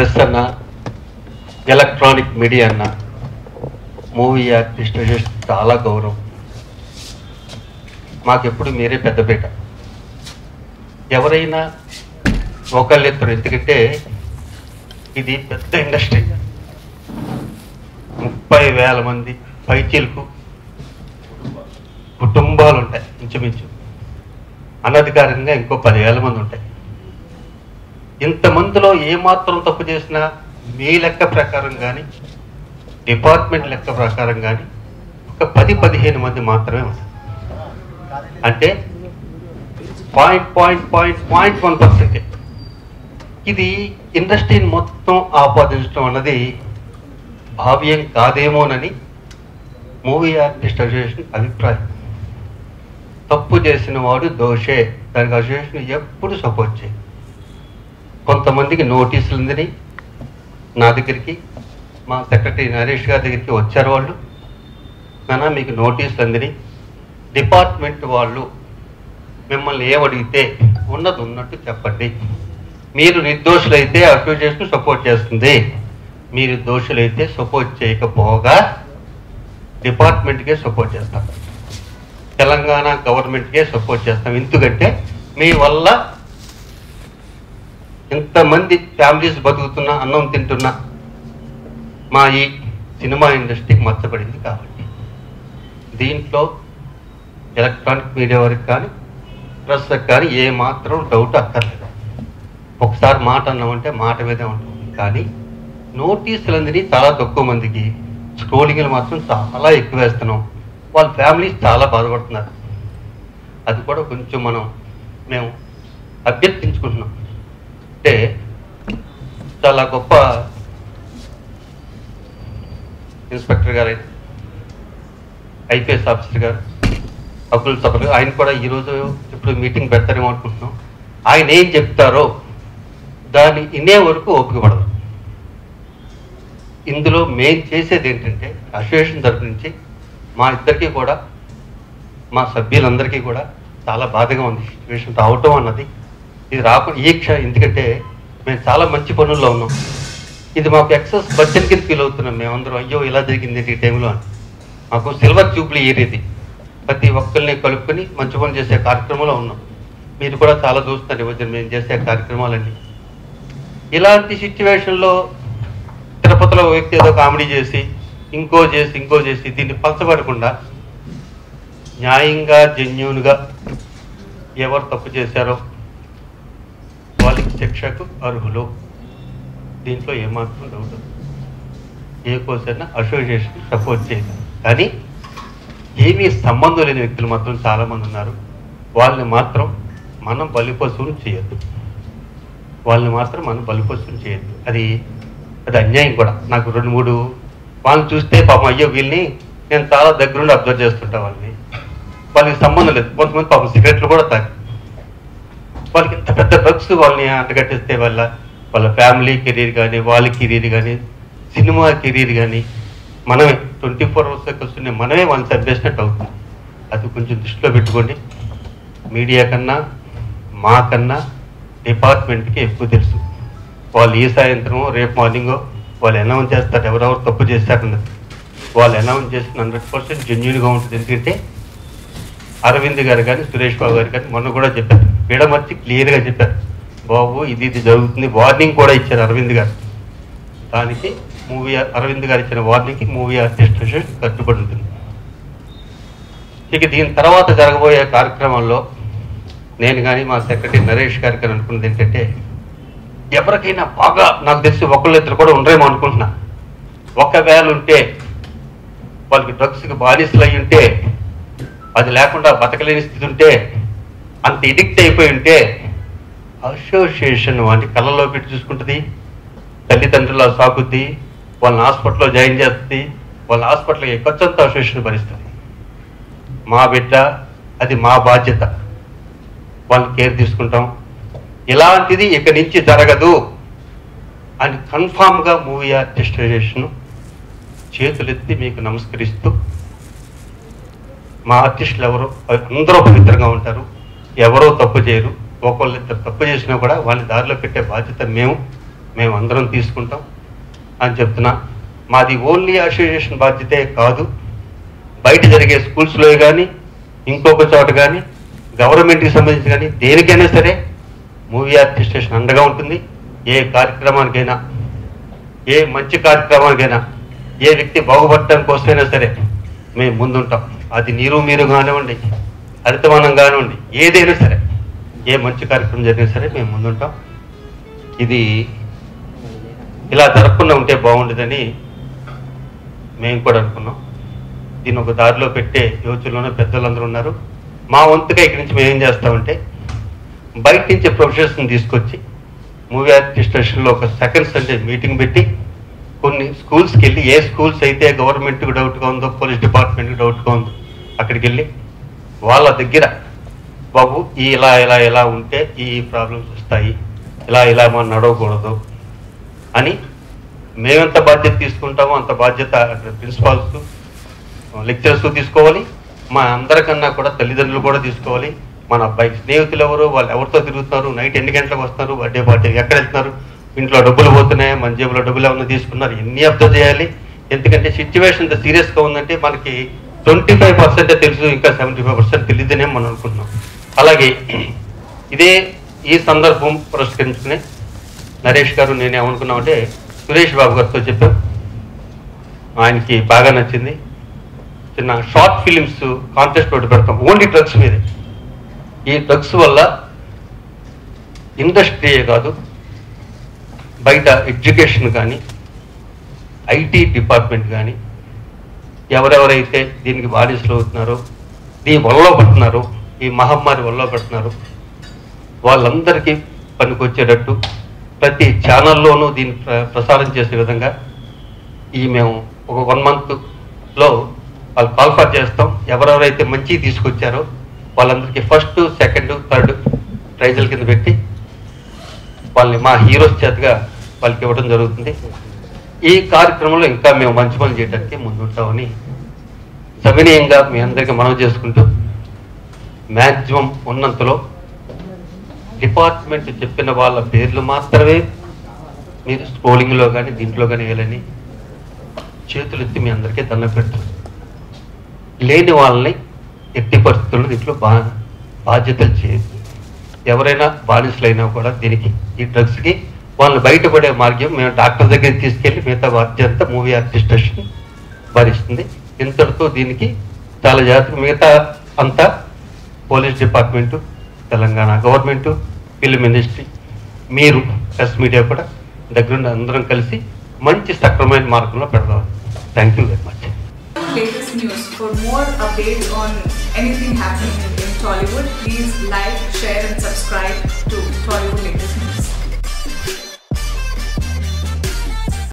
Press అన్న electronic media అన్న. Movie artist చాలా గౌరవం. మాకెప్పుడు మీరే పెద్దపీట ఎవరైనా ఒకళ్ళిద్దరు ఎందుకంటే ఇది పెద్ద ఇండస్ట్రీ. ముప్పై వేల మంది పైచీలకు కుటుంబాలు ఉంటాయి ఇంచుమించు. అనధికారికంగా ఇంకో పదివేల మంది ఉంటాయి. ఇంతమందిలో ఏమాత్రం తప్పు చేసినా మీ లెక్క ప్రకారం కానీ డిపార్ట్మెంట్ లెక్క ప్రకారం కానీ ఒక పది పదిహేను మంది మాత్రమే ఉంటారు. అంటే point point point point one percent. ఇది ఇండస్ట్రీని మొత్తం ఆపాదించడం అన్నది భావ్యం కాదేమోనని మూవీ ఆర్టిస్ట్ అసోసియేషన్ అభిప్రాయం. తప్పు చేసిన వాడు దోషే. దానికి అసోసియేషన్ ఎప్పుడు సపోర్ట్ చేయి కొంతమందికి నోటీసులు ఉందని నా దగ్గరికి మా సెక్రటరీ నరేష్ గారి దగ్గరికి వచ్చారు వాళ్ళు. నానా మీకు నోటీసులు అందని డిపార్ట్మెంట్ వాళ్ళు మిమ్మల్ని ఏమడిగితే ఉన్నది ఉన్నట్టు చెప్పండి. మీరు నిర్దోషులైతే అసోసియేషన్ సపోర్ట్ చేస్తుంది. మీరు దోషులైతే సపోర్ట్ చేయకపోగా డిపార్ట్మెంట్కే సపోర్ట్ చేస్తాం. తెలంగాణ గవర్నమెంట్కే సపోర్ట్ చేస్తాం. ఎందుకంటే మీ వల్ల ఇంతమంది ఫ్యామిలీస్ బతుకుతున్నా అన్నం తింటున్నా మా ఈ సినిమా ఇండస్ట్రీకి మచ్చబడింది కాబట్టి. దీంట్లో ఎలక్ట్రానిక్ మీడియా వారికి కానీ ప్రెస్కి కానీ ఏ మాత్రం డౌట్ అక్కర్లేదు. ఒకసారి మాట అన్నామంటే మాట మీదే ఉంటుంది. కానీ నోటీసులు అందరినీ చాలా తక్కువ మందికి స్క్రోలింగ్లు మాత్రం చాలా ఎక్కువ వేస్తున్నాం. వాళ్ళ ఫ్యామిలీస్ చాలా బాధపడుతున్నారు. అది కూడా కొంచెం మనం మేము అభ్యర్థించుకుంటున్నాం. అంటే చాలా గొప్ప ఇన్స్పెక్టర్ గారు ఐపీఎస్ ఆఫీసర్ గారు అబ్దుల్ సబర్ ఆయన కూడా ఈరోజు ఇప్పుడు మీటింగ్ పెడతారేమో అనుకుంటున్నాం. ఆయన ఏం చెప్తారో దాన్ని ఇనే వరకు ఓపికపడదు ఇందులో మేం చేసేది ఏంటంటే అసోసియేషన్ తరఫు నుంచి మా ఇద్దరికి కూడా మా సభ్యులందరికీ కూడా చాలా బాధగా ఉంది. సిచ్యువేషన్ రావటం అన్నది ఇది రాకుండా ఈ క్ష ఎందుకంటే మేము చాలా మంచి పనుల్లో ఉన్నాం. ఇది మాకు ఎక్సెస్ బడ్జెట్ కింద ఫీల్ అవుతున్నాం మేమందరం. అయ్యో ఇలా జరిగింది ఈ టైంలో అని. మాకు సిల్వర్ ట్యూబ్లు ఇయర్ ఇది. ప్రతి ఒక్కరిని కలుపుకొని మంచి పనులు చేసే కార్యక్రమంలో ఉన్నాం. మీరు కూడా చాలా చూస్తున్నారు ఈ మేము చేసే కార్యక్రమాలన్నీ. ఇలాంటి సిచ్యువేషన్లో తిరుపతిలో వ్యక్తి ఏదో కామెడీ చేసి ఇంకో చేసి ఇంకో చేసి దీన్ని పంచబడకుండా న్యాయంగా జెన్యున్గా ఎవరు తప్పు చేశారో శిక్షకు అర్హులు. దీంట్లో ఏమాత్రం డౌట్ ఏ ఏ కోసైనా అసోసియేషన్ సపోర్ట్ చేయగలరు. కానీ ఏమీ సంబంధం లేని వ్యక్తులు మాత్రం చాలామంది ఉన్నారు. వాళ్ళని మాత్రం మనం బలిపశువులు చేయొద్దు. వాళ్ళని మాత్రం మనం బలిపశువులు చేయొద్దు. అది అది అన్యాయం కూడా. నాకు రెండు మూడు వాళ్ళని చూస్తే పాపం అయ్యో వీళ్ళని నేను చాలా దగ్గరుండి అబ్జర్వ్ చేస్తుంటా వాళ్ళని. వాళ్ళకి సంబంధం లేదు. కొంతమంది పాపం సిగరెట్లు కూడా తాగి వాళ్ళకి ఇంత పెద్ద డ్రగ్స్ వాళ్ళని అంటగట్టిస్తే వాళ్ళ వాళ్ళ ఫ్యామిలీ కెరీర్ కానీ వాళ్ళ కెరీర్ కానీ సినిమా కెరీర్ కానీ మనమే ట్వంటీ ఫోర్ అవర్స్ కలిసి మనమే వాళ్ళని చంపేసినట్టు అవుతుంది అది కొంచెం దృష్టిలో పెట్టుకోండి. మీడియా కన్నా మాకన్నా డిపార్ట్మెంట్కి ఎక్కువ తెలుసు. వాళ్ళు ఈ సాయంత్రం రేపు మార్నింగో వాళ్ళు అనౌన్స్ చేస్తారు. ఎవరెవరు తప్పు చేశారన్నది వాళ్ళు అనౌన్స్ చేసిన హండ్రెడ్ పర్సెంట్ జెన్యున్గా ఉంటుంది. ఎందుకంటే అరవింద్ గారు కానీ సురేష్ బాబు గారు కానీ మొన్న కూడా చెప్పారు. విడమర్చి క్లియర్గా చెప్పారు. బాబు ఇది ఇది జరుగుతుంది. వార్నింగ్ కూడా ఇచ్చారు అరవింద్ గారు. దానికి మూవీ అరవింద్ గారు ఇచ్చిన వార్నింగ్కి మూవీ ఆర్టిస్ట్ అసోసియేషన్ కట్టుబడి ఉంటుంది ఇక దీని తర్వాత జరగబోయే కార్యక్రమంలో నేను కానీ మా సెక్రటరీ నరేష్ గారికి కానీ అనుకున్నది ఏంటంటే ఎవరికైనా బాగా నాకు తెలిసి ఒకళ్ళు ఇద్దరు కూడా ఉండరేమో అనుకుంటున్నా. ఒకవేళ ఉంటే వాళ్ళకి డ్రగ్స్కి బానిసలు అయి ఉంటే అది లేకుండా బతకలేని స్థితి ఉంటే అంత ఎడిక్ట్ అయిపోయి ఉంటే అసోసియేషన్ వాటి కళ్ళలో పెట్టి చూసుకుంటుంది. తల్లిదండ్రుల సాకుద్ది వాళ్ళని హాస్పిటల్లో జాయిన్ చేస్తుంది వాళ్ళ హాస్పిటల్కి ఖర్చంతా అసోసియేషన్ భరిస్తుంది. మా బిడ్డ అది మా బాధ్యత. వాళ్ళని కేర్ తీసుకుంటాం. ఇలాంటిది ఇక్కడి నుంచి జరగదు అని కన్ఫామ్గా మూవీ ఆర్టిస్ట్ చేతులెత్తి మీకు నమస్కరిస్తూ మా ఆర్టిస్టులు ఎవరు అందరూ పవిత్రంగా ఉంటారు. ఎవరో తప్పు చేయరు. ఒకళ్ళిద్దరు తప్పు చేసినా కూడా వాళ్ళని దారిలో పెట్టే బాధ్యత మేము మేము అందరం తీసుకుంటాం అని చెప్తున్నా. మాది ఓన్లీ అసోసియేషన్ బాధ్యతే కాదు. బయట జరిగే స్కూల్స్లో కానీ ఇంకొక చోట కానీ గవర్నమెంట్కి సంబంధించి కానీ దేనికైనా సరే మూవీ ఆర్టిస్టేషన్ అండగా ఉంటుంది. ఏ కార్యక్రమానికైనా ఏ మంచి కార్యక్రమానికైనా ఏ వ్యక్తి బాగుపడటం కోసమైనా సరే మేము ముందుంటాం. అది నీరు మీరు కానివ్వండి. హరితవనం కానివ్వండి ఏదైనా సరే ఏ మంచి కార్యక్రమం జరిగినా సరే మేము ముందుంటాం. ఇది ఇలా జరగకుండా ఉంటే బాగుండదని మేము కూడా అనుకున్నాం. దీన్ని ఒక దారిలో పెట్టే యువతుల్లోనే పెద్దలందరూ ఉన్నారు. మా వంతుగా ఇక్కడి నుంచి మేము ఏం చేస్తామంటే బయట నుంచి ప్రొఫెషనల్స్ని తీసుకొచ్చి మూవీ ఆర్టిస్టేషన్లో ఒక సెకండ్ సండే మీటింగ్ పెట్టి కొన్ని స్కూల్స్కి వెళ్ళి ఏ స్కూల్స్ అయితే గవర్నమెంట్కి డౌట్గా ఉందో పోలీస్ డిపార్ట్మెంట్కి డౌట్గా ఉందో అక్కడికి వెళ్ళి వాళ్ళ దగ్గర బాబు ఇలా ఇలా ఇలా ఉంటే ఈ ప్రాబ్లమ్స్ వస్తాయి. ఇలా ఇలా మనం నడవకూడదు అని మేమెంత బాధ్యత తీసుకుంటామో అంత బాధ్యత ప్రిన్సిపాల్స్ లెక్చరర్స్ తీసుకోవాలి. మా అందరికన్నా కూడా తల్లిదండ్రులు కూడా తీసుకోవాలి. మన అబ్బాయి స్నేహితులు ఎవరు వాళ్ళు ఎవరితో తిరుగుతున్నారు? నైట్ ఎన్ని గంటలకు వస్తున్నారు బర్త్డే పార్టీ ఎక్కడ వెళ్తున్నారు? ఇంట్లో డబ్బులు పోతున్నాయి? మన జేబులో డబ్బులు ఏమైనా తీసుకున్నారు? ఎన్ని అబ్జర్వ్ చేయాలి? ఎందుకంటే సిచ్యువేషన్ ఇంత సీరియస్గా ఉందంటే మనకి ట్వంటీ ఫైవ్ పర్సెంటే తెలుసు ఇంకా సెవెంటీ ఫైవ్ పర్సెంట్ తెలియదనే మనం అనుకుంటున్నాం. అలాగే ఇదే ఈ సందర్భం పురస్కరించుకుని నరేష్ గారు నేను ఏమనుకున్నామంటే సురేష్ బాబు గారితో చెప్పాం. ఆయనకి బాగా నచ్చింది. చిన్న షార్ట్ ఫిలిమ్స్ కాంటెస్ట్ ఒకటి పెడతాం ఓన్లీ డ్రగ్స్ మీదే. ఈ డ్రగ్స్ వల్ల ఇండస్ట్రీయే కాదు బయట ఎడ్యుకేషన్ కానీ ఐటీ డిపార్ట్మెంట్ కానీ ఎవరెవరైతే దీనికి బానిసలు అవుతున్నారో దీని వల్ల పడుతున్నారో ఈ మహమ్మారి వల్ల పడుతున్నారో వాళ్ళందరికీ పనికొచ్చేటట్టు ప్రతి ఛానల్లోనూ దీన్ని ప్ర- ప్రసారం చేసే విధంగా ఈ మేము ఒక వన్ మంత్లో వాళ్ళు కాల్ఫర్ చేస్తాం. ఎవరెవరైతే మంచి తీసుకొచ్చారో వాళ్ళందరికీ ఫస్ట్ సెకండ్ థర్డ్ ప్రైజుల కింద పెట్టి వాళ్ళని మా హీరోస్ చేతగా వాళ్ళకి ఇవ్వడం జరుగుతుంది. ఈ కార్యక్రమంలో ఇంకా మేము మంచి పని చేయడానికి ముందుంటామని సవినీయంగా మీ అందరికీ మనం చేసుకుంటూ మ్యాక్సిమం ఉన్నంతలో డిపార్ట్మెంట్ చెప్పిన వాళ్ళ పేర్లు మాత్రమే మీరు స్క్రోలింగ్లో కానీ దీంట్లో కానీ వేయాలని చేతులు ఎత్తి మీ అందరికీ దండం పెడతారు లేని వాళ్ళని ఎట్టి పరిస్థితుల్లో దీంట్లో బా బాధ్యతలు చేయదు ఎవరైనా బానిసలైనా కూడా దీనికి ఈ డ్రగ్స్కి వాళ్ళు బయటపడే మార్గం మేము డాక్టర్ దగ్గరికి తీసుకెళ్ళి మిగతా బాధ్యత మూవీ ఆర్టిస్టేషన్ భరిస్తుంది. ఇంతటితో దీనికి చాలా జాగ్రత్తగా మిగతా అంతా police department Telangana government film industry మీరు ప్రెస్ మీడియా కూడా దగ్గరుండి అందరం కలిసి మంచి సక్రమైన మార్గంలో పెడదాం. Thank you very much latest news. For more updates on anything happening in Tollywood, please like, share, and subscribe to